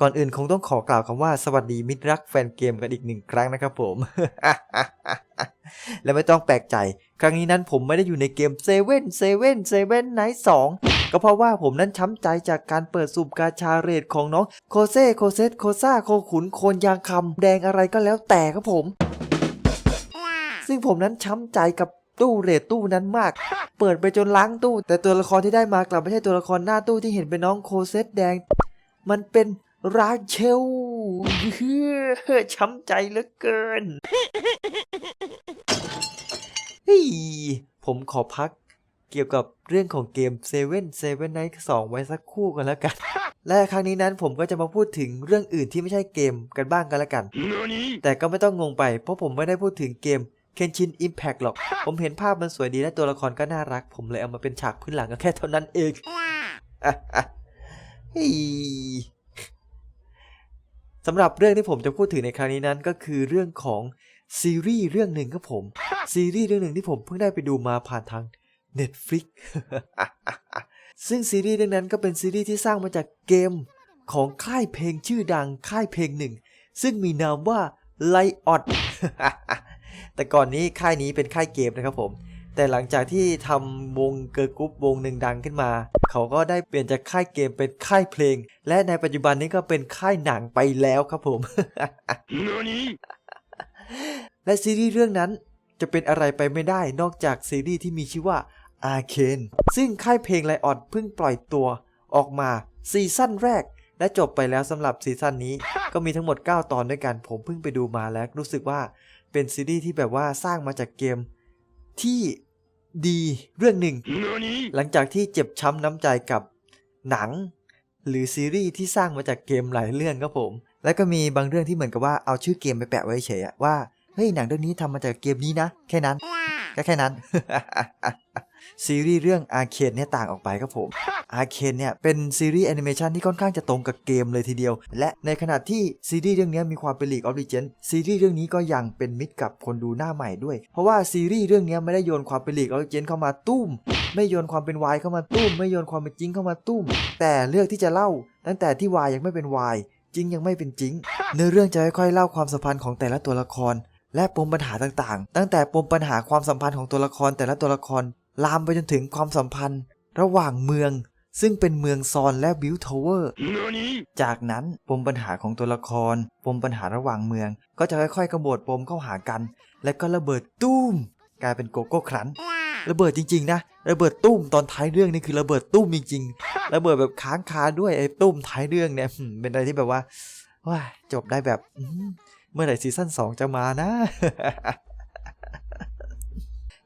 ก่อนอื่นคงต้องขอกล่าวคำว่าสวัสดีมิตรรักแฟนเกมกันอีกหนึ่งครั้งนะครับผม และไม่ต้องแปลกใจ ครั้งนี้นั้นผมไม่ได้อยู่ในเกมเซเว่นเซเว่นเซเว่นไนท์สองก็เพราะว่าผมนั้นช้ำใจจากการเปิดสุ่มกาชาเรดของน้องโคเซ่โคเซตโคซ่าโคขุนโคนยางคำแดงอะไรก็แล้วแต่ครับผม ซึ่งผมนั้นช้ำใจกับตู้เรทตู้นั้นมาก เปิดไปจนล้างตู้ แต่ตัวละครที่ได้มากลับไม่ใช่ตัวละครหน้าตู้ที่เห็นเป็นน้องโคเซตแดง มันเป็น ราเชลช้ำใจเหลือเกินเฮ้ยผมขอพักเกี่ยวกับเรื่องของเกม7 7 Night 2 ไว้สักครู่กันแล้วกัน และครั้งนี้นั้นผมก็จะมาพูดถึงเรื่องอื่นที่ไม่ใช่เกมกันบ้างกันแล้วกัน แต่ก็ไม่ต้องงงไป เพราะผมไม่ได้พูดถึงเกม Kenshin Impact หรอก ผมเห็นภาพมันสวยดีและตัวละครก็น่ารัก ผมเลยเอามาเป็นฉากพื้นหลังก็แค่เท่านั้นเองเฮ้ย สำหรับเรื่องที่ผมจะพูดถึงในครั้งนี้นั้นก็คือเรื่องของซีรีส์เรื่องหนึ่งครับผม ซีรีส์เรื่องหนึ่งที่ผมเพิ่งได้ไปดูมาผ่านทาง Netflix ซึ่งซีรีส์เรื่องนั้นก็เป็นซีรีส์ที่สร้างมาจากเกมของค่ายเพลงชื่อดังค่ายเพลงหนึ่ง ซึ่งมีนามว่าไลออดแต่ก่อนนี้ค่ายนี้เป็นค่ายเกมนะครับผม แต่หลังจากที่ทำวงเกิร์ลกรุ๊ปวงหนึ่งดังขึ้นมา เขาก็ได้เปลี่ยนจากค่ายเกมเป็นค่ายเพลง และในปัจจุบันนี้ก็เป็นค่ายหนังไปแล้วครับผม และซีรีส์เรื่องนั้นจะเป็นอะไรไปไม่ได้นอกจากซีรีส์ที่มีชื่อว่าอาเคนซึ่งค่ายเพลงไลออดเพิ่งปล่อยตัวออกมาซีซั่นแรก และจบไปแล้วสำหรับซีซั่นนี้ ก็มีทั้งหมด 9 ตอนด้วยกัน ผมเพิ่งไปดูมาแล้วรู้สึกว่าเป็นซีรีส์ที่แบบว่าสร้างมาจากเกมที่ ดีเรื่องหนึ่ง หลังจากที่เจ็บช้ำน้ำใจกับหนัง หรือซีรีส์ที่สร้างมาจากเกมหลายเรื่องครับผม แล้วก็มีบางเรื่องที่เหมือนกับว่าเอาชื่อเกมไปแปะไว้เฉยอะว่า เฮ้ยหนังเรื่องนี้ทำมาจากเกมนี้นะ แค่นั้นก็แค่นั้น ซีรีส์เรื่องอาเคนเนี่ยต่างออกไปครับผมอาเคนเนี่ยเป็นซีรีส์แอนิเมชันที่ค่อนข้างจะตรงกับเกมเลยทีเดียว และในขณะที่ซีรีส์เรื่องนี้มีความเป็นลีกออฟ e ิเจนซีรีส์เรื่องนี้ก็ยังเป็นมิตรกับคนดูหน้าใหม่ด้วย เพราะว่าซีรีส์เรื่องนี้ไม่ได้โยนความเป็นลีกออฟ e ิเจนเข้ามาตุ้ม ไม่โยนความเป็นวายเข้ามาตุ้ม ไม่โยนความเป็นจริงเข้ามาตุ้ม แต่เลือกที่จะเล่า ตั้งแต่ที่วายยังไม่เป็นวายจริงยังไม่เป็นจริงเนื้อเรื่องจะค่อยๆเล่าความสัมพันธ์ของแต่ละตัวละคร และปมปัญหาต่างๆ ตั้งแต่ปมปัญหาความสัมพันธ์ของตัวละครแต่ละตัวละคร ลามไปจนถึงความสัมพันธ์ ระหว่างเมือง ซึ่งเป็นเมืองซอนและบิวทาวเวอร์ จากนั้นปมปัญหาของตัวละคร ปมปัญหาระหว่างเมือง ก็จะค่อยๆกระโบดปมเข้าหากัน และก็ระเบิดตุ้ม กลายเป็นโกโก้ครันช์ระเบิดจริงๆนะ ระเบิดตุ้มตอนท้ายเรื่องนี่คือระเบิดตุ้มจริงๆ ระเบิดแบบค้างคาด้วยไอ้ตุ้มท้ายเรื่องเนี่ยหืมเป็นอะไรที่แบบว่าว้ายจบได้แบบอืม เมื่อไหร่ซีซั่น2 จะมานะ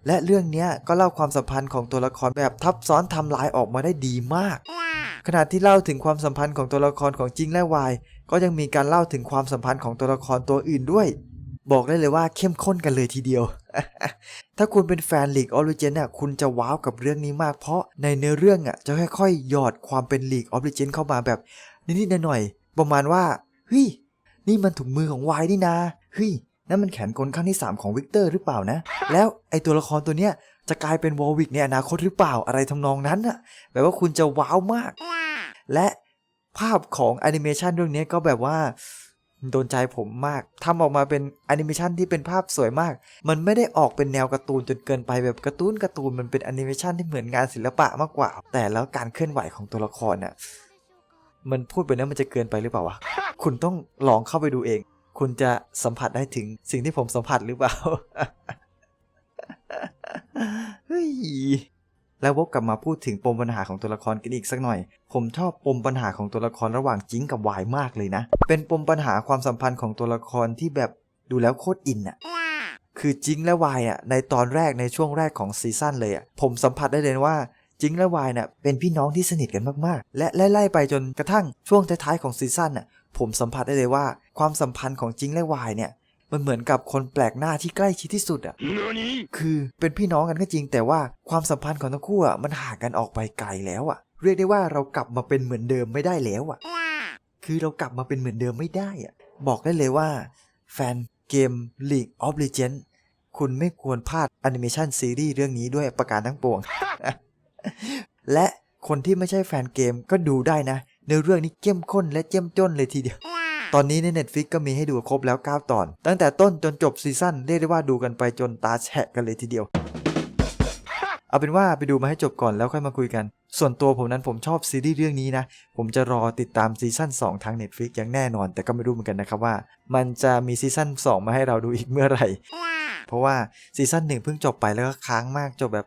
และเรื่องเนี้ยก็เล่าความสัมพันธ์ของตัวละครแบบทับซ้อนทำลายออกมาได้ดีมาก ขณะที่เล่าถึงความสัมพันธ์ของตัวละครของจริงและวายก็ยังมีการเล่าถึงความสัมพันธ์ของตัวละครตัวอื่นด้วย บอกได้เลยว่าเข้มข้นกันเลยทีเดียว ถ้าคุณเป็นแฟน League of Legends น่ะคุณจะว้าวกับเรื่องนี้มาก เพราะในเนื้อเรื่องอะจะค่อยๆ หยอดความเป็น League of Legends เข้ามาแบบนิดๆหน่อยๆประมาณว่าเฮ้ย นี่มันถุงมือของวายนี่นาเฮ้ยนั่นมันแขนกลข้างที่ 3 ของวิกเตอร์หรือเปล่านะ แล้วไอตัวละครตัวเนี้ยจะกลายเป็นวอลวิกในอนาคตหรือเปล่าอะไรทำนองนั้นน่ะแบบว่าคุณจะว้าวมาก และภาพของแอนิเมชันเรื่องนี้ก็แบบว่าโดนใจผมมากทำออกมาเป็นแอนิเมชันที่เป็นภาพสวยมาก มันไม่ได้ออกเป็นแนวการ์ตูนจนเกินไปแบบการ์ตูนการ์ตูนมันเป็นแอนิเมชันที่เหมือนงานศิลปะมากกว่า แต่แล้วการเคลื่อนไหวของตัวละครน่ะ มันพูดไปนั้นมันจะเกินไปหรือเปล่าวะ คุณต้องลองเข้าไปดูเอง คุณจะสัมผัสได้ถึงสิ่งที่ผมสัมผัสหรือเปล่า เฮ้ย แล้ววกกลับมาพูดถึงปมปัญหาของตัวละครกันอีกสักหน่อย ผมชอบปมปัญหาของตัวละครระหว่างจิงกับวายมากเลยนะ เป็นปมปัญหาความสัมพันธ์ของตัวละครที่แบบดูแล้วโคตรอินอะคือจิงและวายอะในตอนแรกในช่วงแรกของซีซั่นเลยอะผมสัมผัสได้เลยว่า จิงและวายเนี่ยเป็นพี่น้องที่สนิทกันมากๆ และไล่ๆไปจนกระทั่งช่วงท้ายๆของซีซั่นน่ะผมสัมผัสได้เลยว่าความสัมพันธ์ของจิงและวายเนี่ยมันเหมือนกับคนแปลกหน้าที่ใกล้ชิดที่สุดอะ คือเป็นพี่น้องกันก็จริง แต่ว่าความสัมพันธ์ของทั้งคู่อะมันห่างกันออกไปไกลแล้วอะ เรียกได้ว่าเรากลับมาเป็นเหมือนเดิมไม่ได้แล้วอะ คือเรากลับมาเป็นเหมือนเดิมไม่ได้อะ บอกได้เลยว่า แฟนเกม League of Legends คุณไม่ควรพลาดแอนิเมชันซีรีส์เรื่องนี้ด้วยประการทั้งปวง และคนที่ไม่ใช่แฟนเกมก็ดูได้นะเนื้อเรื่องนี้เข้มข้นและเจ้มจนเลยทีเดียว ตอนนี้ใน Netflix ก็มีให้ดูครบแล้ว 9 ตอน ตั้งแต่ต้นจนจบซีซั่นเรียกได้ว่าดูกันไปจนตาแฉะกันเลยทีเดียว เอาเป็นว่าไปดูมาให้จบก่อนแล้วค่อยมาคุยกัน ส่วนตัวผมนั้นผมชอบซีรีส์เรื่องนี้นะ ผมจะรอติดตามซีซั่น2 ทาง Netflix อย่างแน่นอน แต่ก็ไม่รู้เหมือนกันนะครับว่า มันจะมีซีซั่น2 มาให้เราดูอีกเมื่อไหร่ เพราะว่าซีซั่นหนึ่งเพิ่งจบไปแล้วก็ค้างมากจบแบบ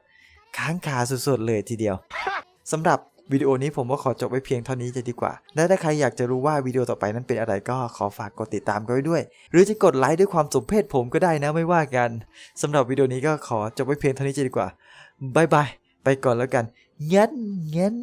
ค้างคาสุดๆเลยทีเดียวสำหรับวิดีโอนี้ผมก็ขอจบไว้เพียงเท่านี้จะดีกว่า และถ้าใครอยากจะรู้ว่าวิดีโอต่อไปนั้นเป็นอะไรก็ขอฝากกดติดตามกันไว้ด้วย หรือจะกดไลค์ด้วยความสมเพศผมก็ได้นะไม่ว่ากันสำหรับวิดีโอนี้ก็ขอจบไว้เพียงเท่านี้จะดีกว่าบายบายไปก่อนแล้วกันงั้นงั้น